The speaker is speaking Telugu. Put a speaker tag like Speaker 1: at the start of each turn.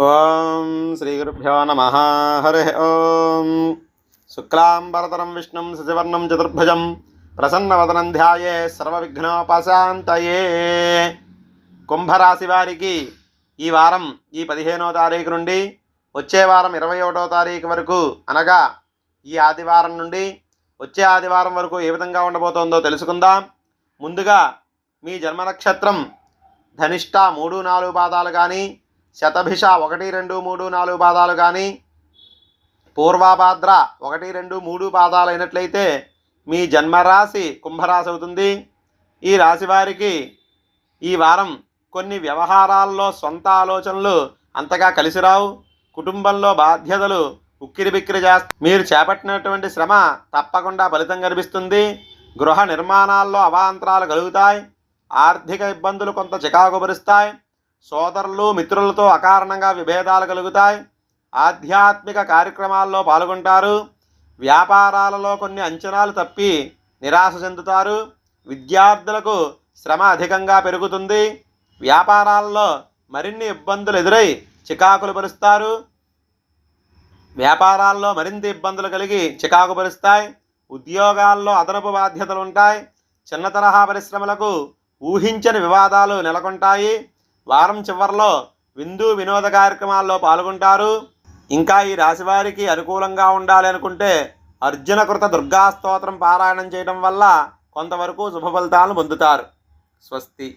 Speaker 1: ఓం శ్రీ గురుభ్యో నమ. హరి ఓం. శుక్లాంబరతరం విష్ణుం శశివర్ణం చతుర్భుజం ప్రసన్నవదనం ధ్యాయే సర్వవిఘ్నోపశాంతయే. కుంభరాశి వారికి ఈ వారం ఈ పదిహేనో తారీఖు నుండి వచ్చే వారం ఇరవై ఒకటో తారీఖు వరకు అనగా ఈ ఆదివారం నుండి వచ్చే ఆదివారం వరకు ఏ విధంగా ఉండబోతోందో తెలుసుకుందాం. ముందుగా మీ జన్మ నక్షత్రం ధనిష్ట మూడు నాలుగు పాదాలు కానీ శతభిష ఒకటి రెండు మూడు నాలుగు పాదాలు కానీ పూర్వాభాద్ర ఒకటి రెండు మూడు పాదాలు అయినట్లయితే మీ జన్మరాశి కుంభరాశి అవుతుంది. ఈ రాశి వారికి ఈ వారం కొన్ని వ్యవహారాల్లో సొంత ఆలోచనలు అంతగా కలిసి రావు. కుటుంబంలో బాధ్యతలు ఉక్కిరి బిక్కిరి చేస్త మీరు చేపట్టినటువంటి శ్రమ తప్పకుండా ఫలితం కనిపిస్తుంది. గృహ నిర్మాణాల్లో అవాంతరాలు కలుగుతాయి. ఆర్థిక ఇబ్బందులు కొంత చికాకుపరుస్తాయి సోదరులు మిత్రులతో అకారణంగా విభేదాలు కలుగుతాయి. ఆధ్యాత్మిక కార్యక్రమాల్లో పాల్గొంటారు. వ్యాపారాలలో కొన్ని అంచనాలు తప్పి నిరాశ చెందుతారు. విద్యార్థులకు శ్రమ అధికంగా పెరుగుతుంది. వ్యాపారాల్లో మరిన్ని ఇబ్బందులు ఎదురై చికాకులు పరుస్తారు. వ్యాపారాల్లో మరింత ఇబ్బందులు కలిగి చికాకు పరుస్తాయి. ఉద్యోగాల్లో అదనపు బాధ్యతలు ఉంటాయి. చిన్న తరహా పరిశ్రమలకు ఊహించని వివాదాలు నెలకొంటాయి. వారం చివరిలో విందు వినోద కార్యక్రమాల్లో పాల్గొంటారు. ఇంకా ఈ రాశివారికి అనుకూలంగా ఉండాలి అనుకుంటే అర్జునకృత దుర్గా స్తోత్రం పారాయణం చేయడం వల్ల కొంతవరకు శుభ ఫలితాలను పొందుతారు. స్వస్తి.